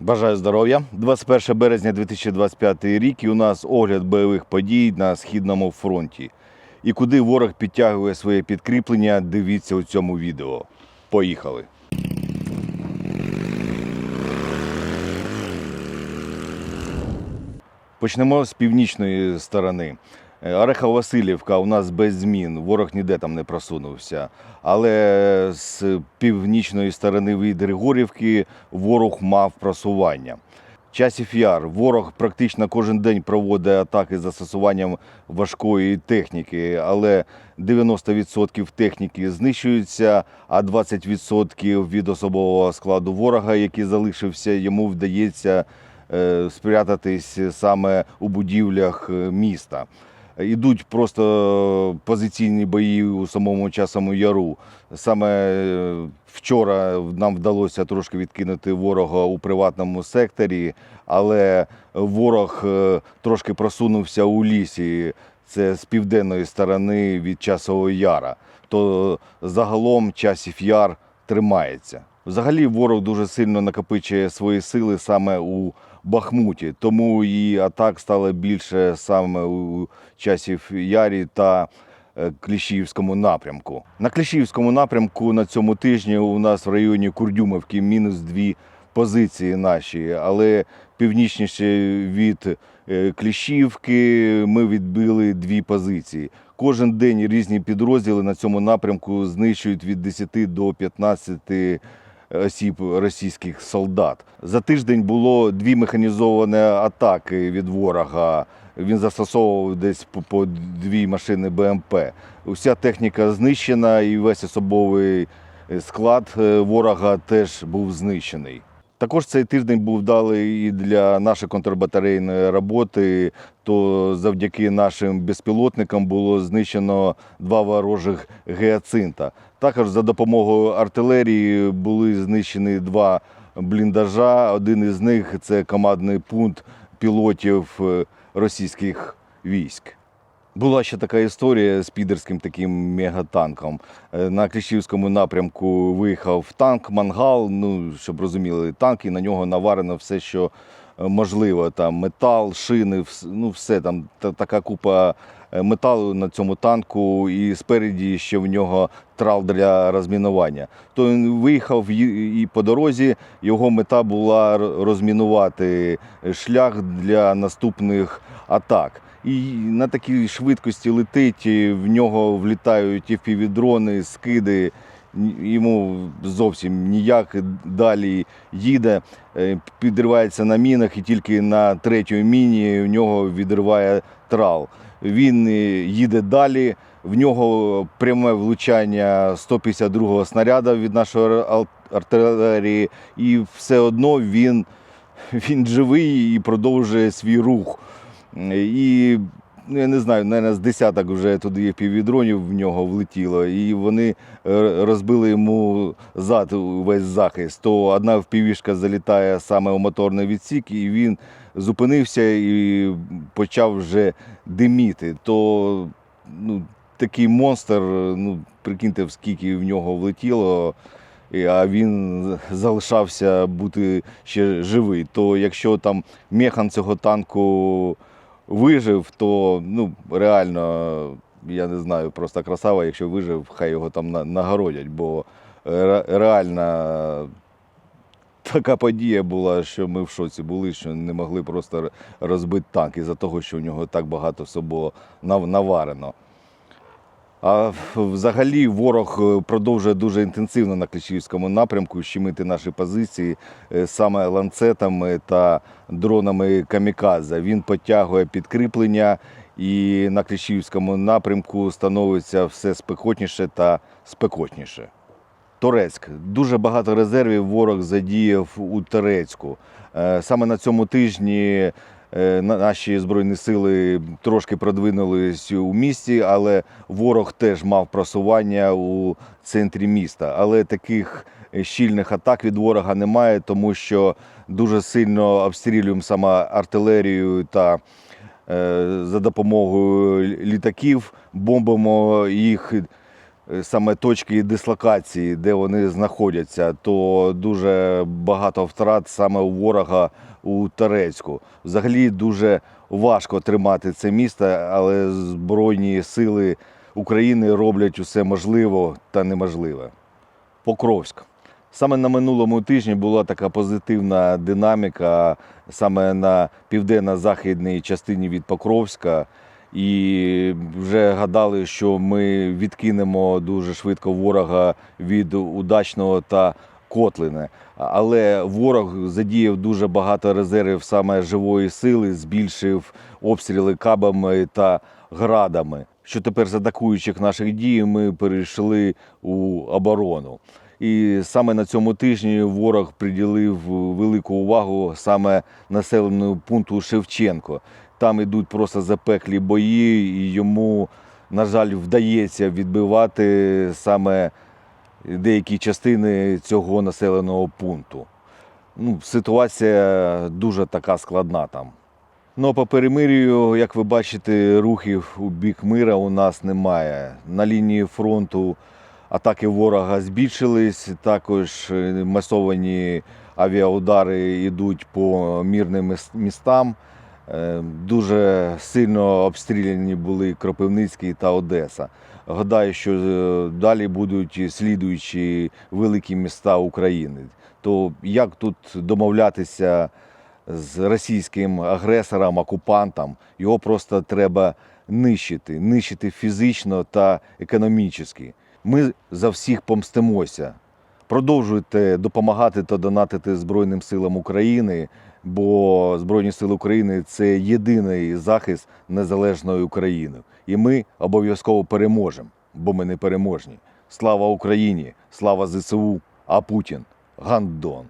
Бажаю здоров'я. 21 березня 2025 рік і у нас огляд бойових подій на Східному фронті. І куди ворог підтягує своє підкріплення, дивіться у цьому відео. Поїхали! Почнемо з північної сторони. Е, Орехово-Василівка у нас без змін, ворог ніде там не просунувся. Але з північної сторони від Григорівки ворог мав просування. Часів Яр. Ворог практично кожен день проводить атаки з застосуванням важкої техніки, але 90% техніки знищуються, а 20% від особового складу ворога, який залишився, йому вдається е, спрятатись саме у будівлях е, міста. Ідуть просто позиційні бої у самому часому яру. Саме е, вчора нам вдалося трошки відкинути ворога у приватному секторі, але ворог е, трошки просунувся у лісі. Це з південної сторони від часового яра. То загалом часів яр тримається. Взагалі ворог дуже сильно накопичує свої сили саме у Бахмуті, тому і атак стало більше саме у часів Ярі та е, Кліщівському напрямку. На Кліщівському напрямку на цьому тижні у нас в районі Курдюмовки мінус дві позиції наші, але північніше від е, Кліщівки ми відбили дві позиції. Кожен день різні підрозділи на цьому напрямку знищують від 10 до 15 осіб російських солдат. За тиждень було дві механізовані атаки від ворога. Він застосовував десь по, дві машини БМП. Уся техніка знищена, і весь особовий склад е, ворога теж був знищений. Також цей тиждень був вдалий і для нашої контрбатарейної роботи. То завдяки нашим безпілотникам було знищено два ворожих геоцинта. Також за допомогою артилерії були знищені два бліндажа. Один із них це командний пункт пілотів е, російських військ. Була ще така історія з підерським таким мегатанком. Е, На Кліщівському напрямку виїхав танк, мангал. Ну, щоб розуміли, танк, і на нього наварено все, що е, можливо. Там метал, шини, ну все там та- така купа е, металу на цьому танку, і спереді ще в нього трал для розмінування. То він виїхав і по дорозі його мета була розмінувати шлях для наступних атак. І на такій швидкості летить, в нього влітають і дрони, скиди. Йому зовсім ніяк далі їде, е, підривається на мінах, і тільки на третій міні в нього відриває трал. Він е, їде далі. В нього пряме влучання 152-го снаряда від нашої артилерії, і все одно він, він живий і продовжує свій рух. І ну, я не знаю, навіть з десяток вже туди півдронів в нього влетіло, і вони е, розбили йому зад весь захист. То одна впівішка залітає саме у моторний відсік, і він зупинився і почав вже диміти. То ну, такий монстр, ну, прикиньте, скільки в нього влетіло. А він залишався бути ще живий. То якщо там механ цього танку вижив, то ну реально, я не знаю, просто красава, якщо вижив, хай його там на- нагородять, бо реальна реально така подія була, що ми в шоці були, що не могли просто розбити танк із-за того, що у нього так багато всього нав- наварено. А взагалі ворог е, продовжує дуже інтенсивно на Кліщівському напрямку щемити наші позиції е, саме ланцетами та дронами камікадзе. Він підтягує підкріплення і на Кліщівському напрямку становиться все спекотніше та спекотніше. Торецьк. Дуже багато резервів ворог задіяв у Торецьку. Е, Саме на цьому тижні наші збройні сили трошки продвинулись у місті, але ворог теж мав просування у центрі міста. Але таких е, щільних атак від ворога немає, тому що дуже сильно обстрілюємо саме артилерію та е, за допомогою літаків бомбимо їх е, саме точки дислокації, де вони знаходяться, то дуже багато втрат саме у ворога у Торецьку. Взагалі дуже важко тримати це місто, але Збройні сили України роблять усе можливо та неможливе. Покровськ. Саме на минулому тижні була така позитивна динаміка саме на південно-західній частині від Покровська. І вже гадали, що ми відкинемо дуже швидко ворога від удачного та Котлине. Але ворог задіяв дуже багато резервів саме живої сили, збільшив обстріли кабами та градами. Що тепер з атакуючих наших дій ми перейшли у оборону. І саме на цьому тижні ворог приділив велику увагу саме населеному пункту Шевченко. Там ідуть просто запеклі бої, і йому, на жаль, вдається відбивати саме деякі частини цього населеного пункту. Ну, ситуація дуже така складна там. Ну, по перемир'ю, як ви бачите, рухів у бік мира у нас немає. На лінії фронту атаки ворога збільшились, також е, масовані авіаудари йдуть по мирним міс- містам. Е, Дуже сильно обстріляні були Кропивницький та Одеса. Гадаю, що е, далі будуть слідуючі великі міста України. То як тут домовлятися з російським агресором, окупантом? Його просто треба нищити, нищити фізично та економічно. Ми за всіх помстимося. Продовжуйте допомагати та донатити Збройним силам України, бо Збройні сили України це єдиний захист незалежної України. І ми обов'язково переможемо, бо ми не переможні. Слава Україні! Слава ЗСУ! А Путін гандон!